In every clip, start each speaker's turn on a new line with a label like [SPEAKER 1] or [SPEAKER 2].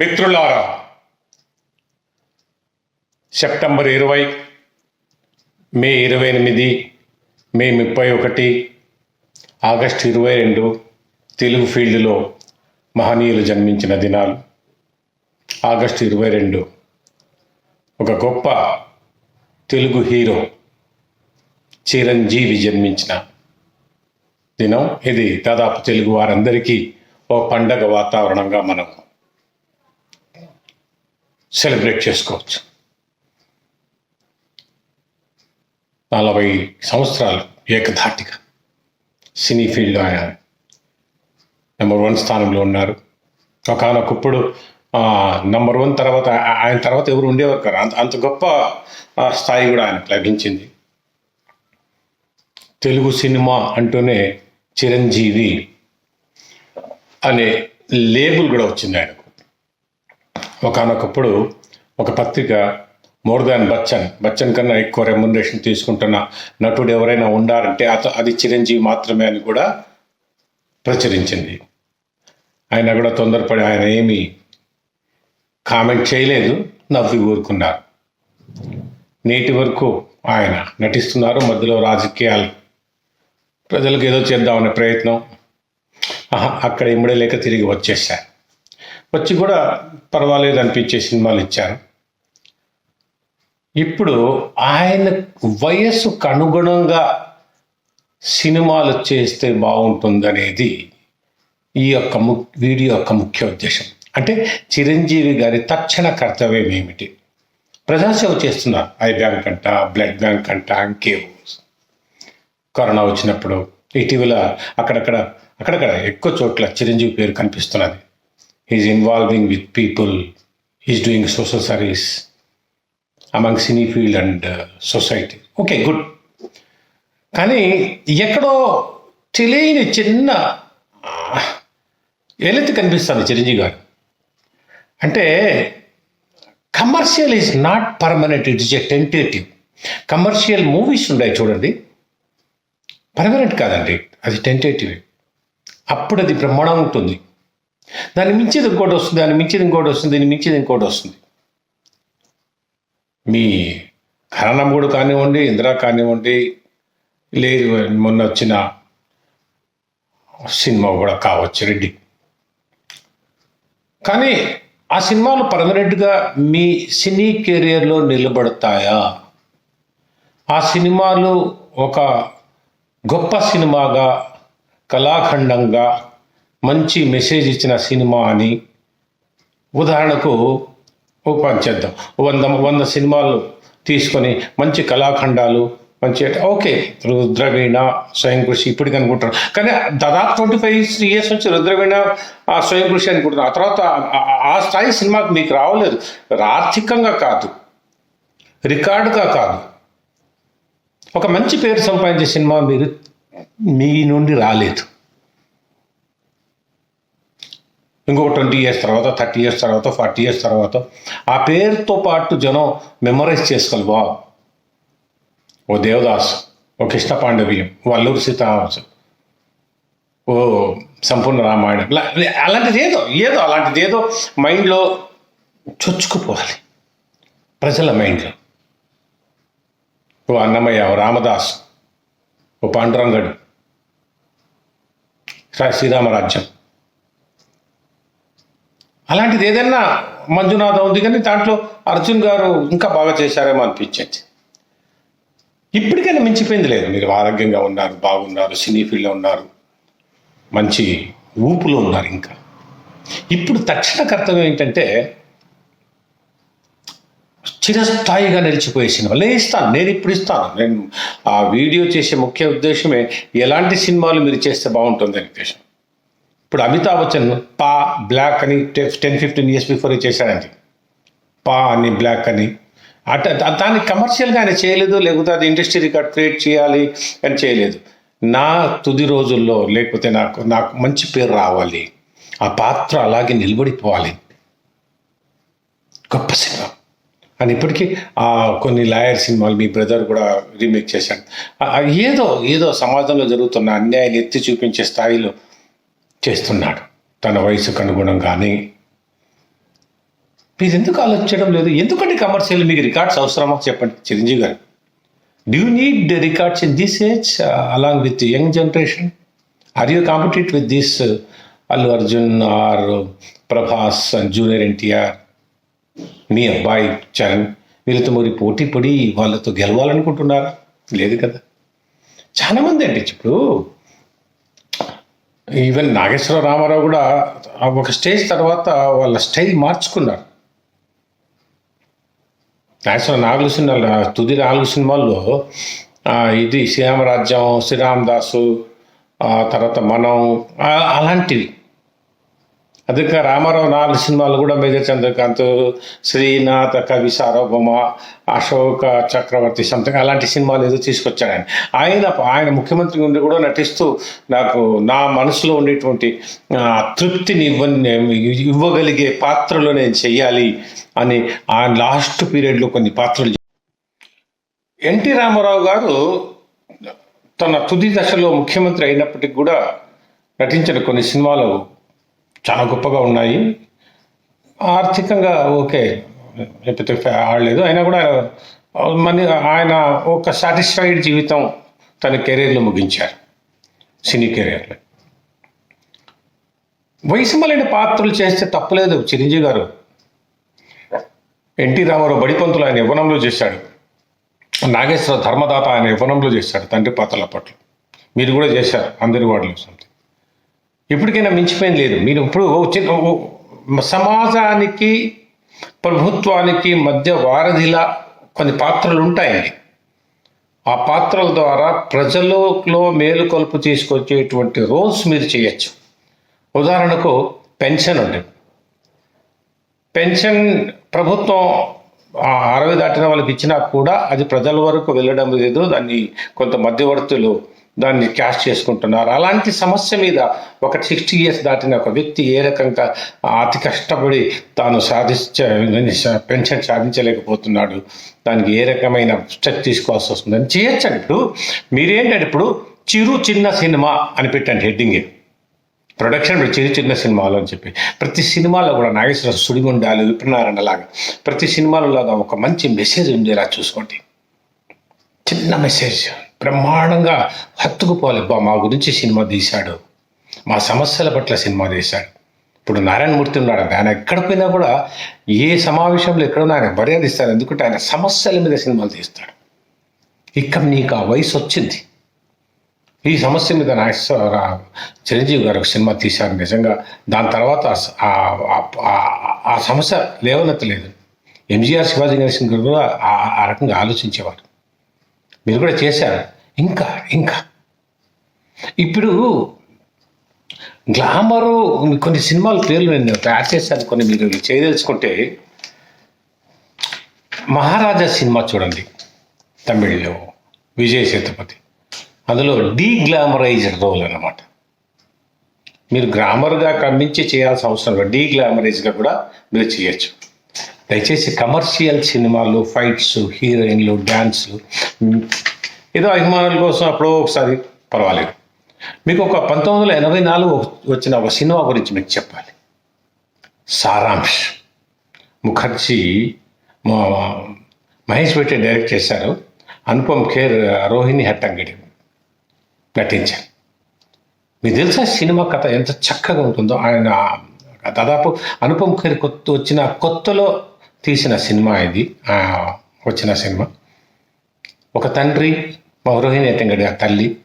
[SPEAKER 1] మిత్రులారా సెప్టెంబర్ ఇరవై మే ఇరవై ఎనిమిది మే ముప్పై ఒకటి ఆగస్టు ఇరవై రెండు తెలుగు ఫీల్డ్లో మహనీయులు జన్మించిన దినాలు. ఆగస్టు ఇరవై రెండు ఒక గొప్ప తెలుగు హీరో చిరంజీవి జన్మించిన దినం. ఇది దాదాపు తెలుగు వారందరికీ ఓ పండగ వాతావరణంగా మనం సెలబ్రేట్ చేసుకోవచ్చు. నలభై సంవత్సరాలు ఏకధాటిగా సినీ ఫీల్డ్లో ఆయన నెంబర్ వన్ స్థానంలో ఉన్నారు. ఒకనొకప్పుడు నంబర్ వన్ తర్వాత ఆయన తర్వాత ఎవరు ఉండేవారు కాదు. అంత అంత గొప్ప స్థాయి కూడా ఆయనకు లభించింది. తెలుగు సినిమా అంటూనే చిరంజీవి అనే లేబుల్ కూడా వచ్చింది ఆయన. ఒకనొకప్పుడు ఒక పత్రిక మోర్ దాన్ బచ్చన్ బచ్చన్ కన్నా ఎక్కువ రెమ్యునరేషన్ తీసుకుంటున్న నటుడు ఎవరైనా ఉండారంటే అత అది చిరంజీవి మాత్రమే అని కూడా ప్రచురించింది. ఆయన కూడా తొందరపడి ఆయన ఏమీ కామెంట్ చేయలేదు నవ్వి ఊరుకున్నారు. నేటి వరకు ఆయన నటిస్తున్నారు మధ్యలో రాజకీయాలు. ప్రజలకు ఏదో చేద్దామనే ప్రయత్నం. అక్కడ ఇమ్మడే లేక తిరిగి వచ్చేసారు వచ్చి కూడా పర్వాలేదు అనిపించే సినిమాలు ఇచ్చారు. ఇప్పుడు ఆయన వయస్సుకు అనుగుణంగా సినిమాలు చేస్తే బాగుంటుందనేది ఈ యొక్క ము వీడియో యొక్క ముఖ్య ఉద్దేశం. అంటే చిరంజీవి గారి తక్షణ కర్తవ్యం ఏమిటి? ప్రజాసేవ చేస్తున్నారు. ఐ బ్యాంక్ అంట బ్లడ్ బ్యాంక్ అంట ఇంకేవో కరోనా వచ్చినప్పుడు ఇటీవల అక్కడక్కడ అక్కడక్కడ ఎక్కువ చోట్ల చిరంజీవి పేరు కనిపిస్తున్నది. He's involving with people he's doing social service among cinefield and and society okay good కానీ ఎక్కడో తెలియని చిన్న ఏలెత్తి కనిపిస్తుంది చిరంజీవి గారు. అంటే commercial is not permanent it is a tentative commercial movies ఉన్నాయి చూడండి. పర్మనెంట్ కాదండి అది టెంటేటివ్ అప్పుడు అది బ్రహ్మాండం ఉంటుంది. దాన్ని మించిది ఇంకోటి వస్తుంది దాన్ని మించిది ఇంకోటి వస్తుంది దీన్ని మించిది ఇంకోటి వస్తుంది. మీ కరణమ్ముడు కానివ్వండి ఇందిరా కానివ్వండి లేదు మొన్న వచ్చిన సినిమా కూడా కావచ్చు రెడ్డి. కానీ ఆ సినిమాలు పర్మనెంట్గా మీ సినీ కెరియర్లో నిలబడతాయా? ఆ సినిమాలు ఒక గొప్ప సినిమాగా కళాఖండంగా మంచి మెసేజ్ ఇచ్చిన సినిమా అని ఉదాహరణకు ఓ పని చేద్దాం. వంద వంద సినిమాలు తీసుకొని మంచి కళాఖండాలు మంచి ఓకే రుద్రవీణ స్వయం కృషి ఇప్పటికి అనుకుంటారు. కానీ దాదాపు ట్వంటీ ఫైవ్ ఇయర్స్ నుంచి రుద్రవీణ ఆ స్వయం కృషి అనుకుంటున్నారు. ఆ తర్వాత ఆ- ఆ స్థాయి సినిమాకి మీకు రావలేదు. ఆర్థికంగా కాదు రికార్డుగా కాదు. ఒక మంచి పేరు సంపాదించే సినిమా మీరు మీ నుండి రాలేదు. ఇంకొక ట్వంటీ ఇయర్స్ తర్వాత థర్టీ ఇయర్స్ తర్వాత ఫార్టీ ఇయర్స్ తర్వాత ఆ పేరుతో పాటు జనం మెమరైజ్ చేసుకోవాలి. వా ఓ దేవదాస్ ఓ కృష్ణ పాండవీయం ఓ అల్లూరి సీతారామరాజు ఓ సంపూర్ణ రామాయణం. అలాంటిది ఏదో ఏదో అలాంటిది ఏదో మైండ్లో చొచ్చుకుపోవాలి. ప్రజల మైండ్లో. ఓ అన్నమయ్య ఓ రామదాస్ ఓ పాండురంగడు శ్రీ- శ్రీరామరాజ్యం. అలాంటిది ఏదైనా మంజునాథం ఉంది కానీ దాంట్లో అర్జున్ గారు ఇంకా బాగా చేశారేమో అనిపించింది ఇప్పటికైనా మించిపోయింది లేదు. మీరు ఆరోగ్యంగా ఉన్నారు బాగున్నారు సినీ ఫీల్డ్లో ఉన్నారు మంచి ఊపులో ఉన్నారు ఇంకా. ఇప్పుడు తక్షణ కర్తవ్యం ఏంటంటే చిరస్థాయిగా నిలిచిపోయే సినిమా. నేను ఇస్తాను నేను ఇప్పుడు ఇస్తాను. నేను ఆ వీడియో చేసే ముఖ్య ఉద్దేశమే ఎలాంటి సినిమాలు మీరు చేస్తే బాగుంటుంది అని ఉద్దేశం. ఇప్పుడు అమితాబ్ బచ్చన్ పా బ్లాక్ అని టెన్ ఫిఫ్టీన్ ఇయర్స్ బిఫోర్ చేశాడండి. పా అని బ్లాక్ అని. అట దాన్ని కమర్షియల్గా ఆయన చేయలేదు లేకపోతే అది ఇండస్ట్రీ రికార్డ్ క్రియేట్ చేయాలి అని చేయలేదు. నా తుది రోజుల్లో లేకపోతే నాకు నాకు మంచి పేరు రావాలి. ఆ పాత్ర అలాగే నిలబడిపోవాలి. గొప్ప సినిమా. అని ఇప్పటికీ ఆ కొన్ని లాయర్ సినిమాలు మీ బ్రదర్ కూడా రీమేక్ చేశాడు. ఏదో ఏదో సమాజంలో జరుగుతున్న అన్యాయాన్ని ఎత్తి చూపించే స్థాయిలో చేస్తున్నాడు. తన వయసుకు అనుగుణంగానే. మీరు ఎందుకు ఆలోచించడం లేదు? ఎందుకంటే కమర్షియల్ మీకు రికార్డ్స్ అవసరమా? చెప్పండి Chiranjeevi garu. Do need records in this age along with young generation are you compete with this Allu Arjun or Prabhas junior NTR మీ అబ్బాయి చరణ్ వీళ్ళతో మరి పోటీ పడి వాళ్ళతో గెలవాలనుకుంటున్నారా? లేదు కదా. చాలామంది అండి ఇప్పుడు. ఈవెన్ నాగేశ్వర రామారావు కూడా ఆ ఒక స్టేజ్ తర్వాత వాళ్ళ స్టైల్ మార్చుకున్నారు. నాగేశ్వర నాలుగు సినిమాలు తుది నాలుగు సినిమాల్లో ఇది శ్రీరామరాజ్యం శ్రీరామదాసు తర్వాత మనం అలాంటివి. అదే రామారావు నాలుగు సినిమాలు కూడా మేజర్ చంద్రకాంత్ శ్రీనాథ కవి సార్వభౌమ అశోక చక్రవర్తి సంథింగ్ అలాంటి సినిమాలు ఏదో తీసుకొచ్చాడు ఆయన ఆయన ఆయన ముఖ్యమంత్రి ఉండి కూడా నటిస్తూ నాకు నా మనసులో ఉండేటువంటి తృప్తిని ఇవ్వ ఇవ్వగలిగే పాత్రలో నేను చెయ్యాలి అని ఆ లాస్ట్ పీరియడ్లో కొన్ని పాత్రలు ఎన్టీ రామారావు గారు తన తుది దశలో ముఖ్యమంత్రి అయినప్పటికీ కూడా నటించిన కొన్ని సినిమాలు చాలా గొప్పగా ఉన్నాయి. ఆర్థికంగా ఓకే. లేకపోతే ఆడలేదు. అయినా కూడా మన ఆయన ఒక సాటిస్ఫైడ్ జీవితం తన కెరీర్లో ముగించారు. సినీ కెరీర్లో. వయసు పాత్రలు చేస్తే తప్పలేదు చిరంజీవి గారు. ఎన్టీ రామారావు బడిపంతులు ఆయన యవ్వనంలో చేశాడు. నాగేశ్వర ధర్మదాత ఆయన యవ్వనంలో చేశాడు తండ్రి పాత్రల పట్ల. మీరు కూడా చేశారు. అందరి వాడిలో సంథింగ్ ఇప్పటికైనా మించిపోయింది లేదు. మీరు ఇప్పుడు సమాజానికి ప్రభుత్వానికి మధ్య వారధిలా కొన్ని పాత్రలు ఉంటాయండి ఆ పాత్రల ద్వారా ప్రజలలో మేలుకొల్పు తీసుకొచ్చేటువంటి రోల్స్ మీరు చేయొచ్చు. ఉదాహరణకు పెన్షన్ ఉంది పెన్షన్ ప్రభుత్వం ఆ అరవై దాటిన వాళ్ళకి ఇచ్చినా కూడా అది ప్రజల వరకు వెళ్ళడం లేదు. దాన్ని కొంత మధ్యవర్తులు దాన్ని క్యాష్ చేసుకుంటున్నారు. అలాంటి సమస్య మీద ఒక సిక్స్టీ ఇయర్స్ దాటిన ఒక వ్యక్తి ఏ రకంగా అతి కష్టపడి తాను సాధించ పెన్షన్ సాధించలేకపోతున్నాడు దానికి ఏ రకమైన స్టెప్ తీసుకోవాల్సి వస్తుందని చేయొచ్చండి. ఇప్పుడు మీరేంటంటే ఇప్పుడు చిరు చిన్న సినిమా అని పెట్టండి హెడ్డింగ్. ప్రొడక్షన్ చిరు చిన్న చిన్న సినిమాలు అని చెప్పి. ప్రతి సినిమాలో కూడా నాగేశ్వర సుడిగుండాలు విప్రనారాయణ లాగా ప్రతి సినిమాలో లాగా ఒక మంచి మెసేజ్ ఉండేలా చూసుకోండి. చిన్న మెసేజ్. బ్రహ్మాండంగా హత్తుకుపోవాలి. బా మా గురించి సినిమా తీశాడు. మా సమస్యల పట్ల సినిమా తీశాడు. ఇప్పుడు నారాయణమూర్తి ఉన్నాడు. ఆయన ఎక్కడ పోయినా కూడా ఏ సమావేశంలో ఎక్కడున్నా ఆయన మర్యాద ఎందుకంటే ఆయన సమస్యల మీద సినిమాలు తీస్తాడు. ఇక నీకు ఆ వయసు వచ్చింది. ఈ సమస్య మీద నాగేశ్వర చిరంజీవి గారు ఒక సినిమా తీశారు నిజంగా. దాని తర్వాత ఆ- సమస్య లేవనెత్తలేదు. ఎంజీఆర్ శివాజీ గణేశన్ గారు కూడా ఆ రకంగా ఆలోచించేవారు. మీరు కూడా చేశారు? ఇంకా ఇంకా. ఇప్పుడు గ్లామరు కొన్ని సినిమాల పేర్లు నేను తయారు చేశాను కొన్ని మీరు చేయదలుచుకుంటే. మహారాజా సినిమా చూడండి తమిళ్ళో విజయ్ సేతుపతి. అందులో డీ గ్లామరైజ్డ్ రోల్ అన్నమాట. మీరు గ్రామర్గా కమ్మించి చేయాల్సిన అవసరం లేదు. డీ గ్లామరైజ్గా కూడా మీరు చేయొచ్చు. దయచేసి కమర్షియల్ సినిమాలు ఫైట్స్ హీరోయిన్లు డ్యాన్స్లు ఏదో అభిమానుల కోసం అప్పుడో ఒకసారి పర్వాలేదు. మీకు ఒక పంతొమ్మిది వందల ఎనభై నాలుగు వచ్చిన ఒక సినిమా గురించి మీకు చెప్పాలి. సారాంశ్. ముఖర్జీ మా- మహేష్ పెట్టి డైరెక్ట్ చేశారు. అనుపమ్ ఖేర్ రోహిణి హట్టంగిడి నటించారు. మీకు తెలుసా సినిమా కథ ఎంత చక్కగా ఉంటుందో? ఆయన దాదాపు అనుపమ్ ఖేర్ కొత్త వచ్చిన కొత్తలో తీసిన సినిమా ఇది. వచ్చిన సినిమా. ఒక తండ్రి మా రోహిణి ఆ తల్లి.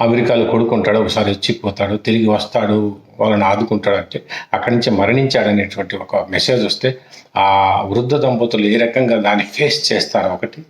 [SPEAKER 1] అమెరికాలో కొడుకుంటాడు ఒకసారి వచ్చిపోతాడు తిరిగి వస్తాడు వాళ్ళని ఆదుకుంటాడు అంటే అక్కడి నుంచి మరణించాడు అనేటువంటి ఒక మెసేజ్ వస్తే ఆ వృద్ధ దంపతులు ఏ రకంగా దాన్ని ఫేస్ చేస్తారు ఒకటి.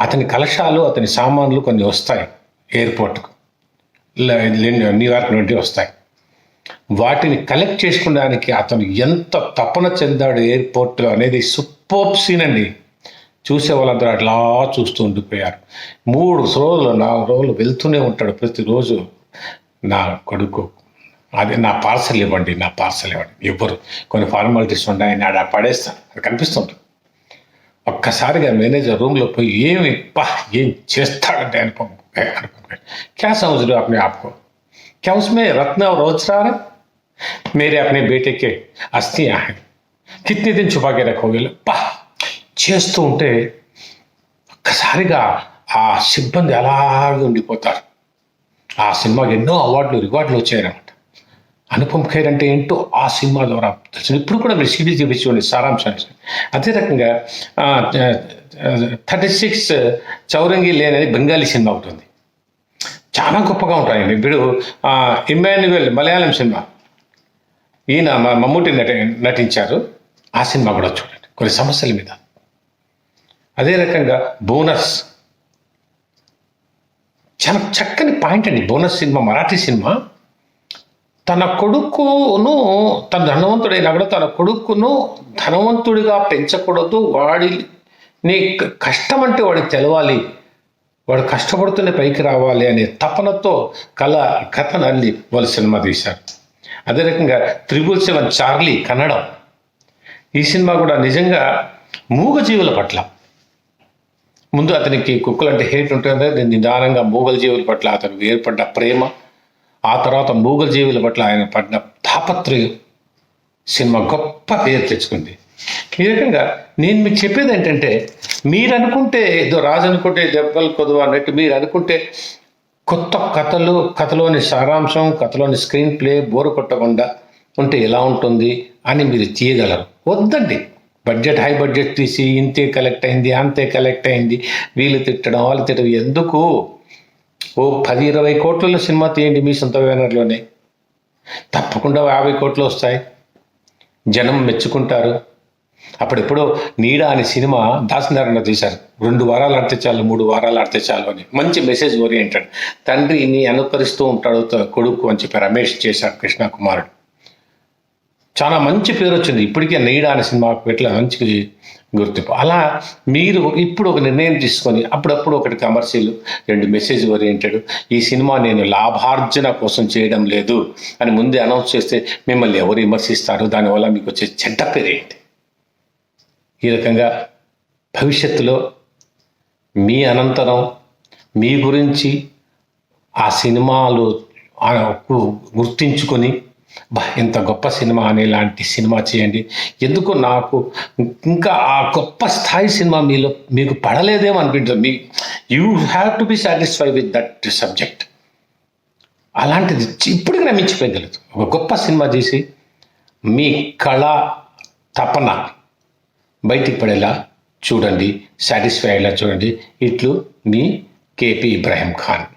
[SPEAKER 1] అతని కలశాలు అతని సామాన్లు కొన్ని వస్తాయి ఎయిర్పోర్ట్కు న్యూయార్క్ నుండి వస్తాయి. వాటిని కలెక్ట్ చేసుకోవడానికి అతను ఎంత తపన చెందాడు ఎయిర్పోర్ట్లో అనేది సూపర్ సీన్ అండి చూసే వాళ్ళందరూ అట్లా చూస్తూ ఉండిపోయారు మూడు రోజులు నాలుగు రోజులు వెళ్తూనే ఉంటాడు ప్రతిరోజు నా కొడుకు అదే నా పార్సల్ ఇవ్వండి నా పార్సల్ ఇవ్వండి ఇవ్వరు కొన్ని ఫార్మాలిటీస్ ఉన్నాయి ఆయన ఆడ పడేస్తాను అది కనిపిస్తుంటుంది ఒక్కసారిగా మేనేజర్ రూమ్లో పోయి ఏమి పా ఏం చేస్తాడంటే అనుపం అనుపం क्या समझ रहे हो अपने आप को क्या उसमें रत्न और रोज रहा है मेरे अपने बेटे के अस्थियां हैं కిత్నీ దిన్ చుపాకే రఖోగేలు పా చేస్తూ ఉంటే ఒక్కసారిగా ఆ సిబ్బంది అలాగే ఉండిపోతారు ఆ సినిమాకి ఎన్నో అవార్డులు రివార్డులు వచ్చాయన్నమాట అనుపమ్ ఖైర్ అంటే ఏంటో ఆ సినిమా ద్వారా తెలిసింది ఇప్పుడు కూడా మీరు సిడీ చూపించుకోండి సారాంశాన్ని అదే రకంగా థర్టీ సిక్స్ చౌరంగి లేన్ అనేది బెంగాలీ సినిమా ఒకటి ఉంది చాలా గొప్పగా ఉంటాయండి ఇప్పుడు ఆ, ఇమ్మాన్యువల్ మలయాళం సినిమా ఈయన మ- మమ్ముటి నటి నటించారు. ఆ సినిమా కూడా చూడండి. కొన్ని సమస్యల మీద. అదే రకంగా బోనస్. చాలా చక్కని పాయింట్ అండి. Bonus cinema Marathi cinema. తన కొడుకును తన ధనవంతుడైనా కూడా తన కొడుకును ధనవంతుడిగా పెంచకూడదు. వాడిని నీ కష్టం అంటే వాడికి తెలవాలి. వాడు కష్టపడుతూనే పైకి రావాలి అనే తపనతో కళ కథను అల్లి వాళ్ళు సినిమా తీశారు. అదే రకంగా త్రిబుల్ సెవెన్ చార్లీ కన్నడం. ఈ సినిమా కూడా నిజంగా మూగజీవుల పట్ల. ముందు అతనికి కుక్కలంటే హేట్ ఉంటుంది దీన్ని నిదానంగా మూగల జీవుల పట్ల అతనికి ఏర్పడ్డ ప్రేమ ఆ తర్వాత మూగల జీవుల పట్ల ఆయన పడిన తాపత్రయం సినిమా గొప్ప పేరు తెచ్చుకుంది. ఈ రకంగా నేను మీకు చెప్పేది ఏంటంటే మీరు అనుకుంటే ఏదో రాజు అనుకుంటే దెబ్బలు కొదువు అన్నట్టు మీరు అనుకుంటే కొత్త కథలు కథలోని సారాంశం కథలోని స్క్రీన్ ప్లే బోరు కొట్టకుండా ఉంటే ఎలా ఉంటుంది అని మీరు తీయగలరు. వద్దండి. బడ్జెట్ హై బడ్జెట్ తీసి ఇంతే కలెక్ట్ అయింది అంతే కలెక్ట్ అయింది. వీళ్ళు తిట్టడం వాళ్ళు తిట్టడం ఎందుకు? ఓ పది ఇరవై కోట్లలో సినిమా తీయండి మీ సొంత బ్యానర్లోనే. తప్పకుండా యాభై కోట్లు వస్తాయి. జనం మెచ్చుకుంటారు. అప్పుడెప్పుడో నీడ అనే సినిమా దాసనారాయణ తీశారు. రెండు వారాలు ఆడితే చాలు మూడు వారాలు ఆడితే చాలు అని. మంచి మెసేజ్ ఓరియంటెడ్. తండ్రిని అనుకరిస్తూ ఉంటాడు కొడుకు అని చెప్పి రమేష్ చేశారు కృష్ణ కుమారుడు. చాలా మంచి పేరు వచ్చింది ఇప్పటికే నీడ అనే సినిమాకు ఇట్లా మంచి గుర్తింపు. అలా మీరు ఇప్పుడు ఒక నిర్ణయం తీసుకొని అప్పుడప్పుడు ఒకటి కమర్షియల్ రెండు మెసేజ్ ఓరియంటెడ్ ఈ సినిమా నేను లాభార్జన కోసం చేయడం లేదు అని ముందే అనౌన్స్ చేస్తే మిమ్మల్ని ఎవరు విమర్శిస్తారు? దానివల్ల మీకు వచ్చే చెడ్డ పేరు ఏంటి ఈ రకంగా భవిష్యత్తులో మీ అనంతరం మీ గురించి ఆ సినిమాలు ఆ గుర్తించుకొని ఇంత గొప్ప సినిమా అనేలాంటి సినిమా చేయండి. ఎందుకు నాకు ఇంకా ఆ గొప్ప స్థాయి సినిమా మీలో మీకు పడలేదేమో అనిపించదు. మీ you have to be satisfy with that subject అలాంటిది ఇప్పటికి నేను మించిపోయగలదు ఒక గొప్ప సినిమా చేసి మీ కళ తపన బయటికి పడేలా చూడండి సాటిస్ఫై అయ్యేలా చూడండి. ఇట్లు మీ కేపీ ఇబ్రాహీం ఖాన్.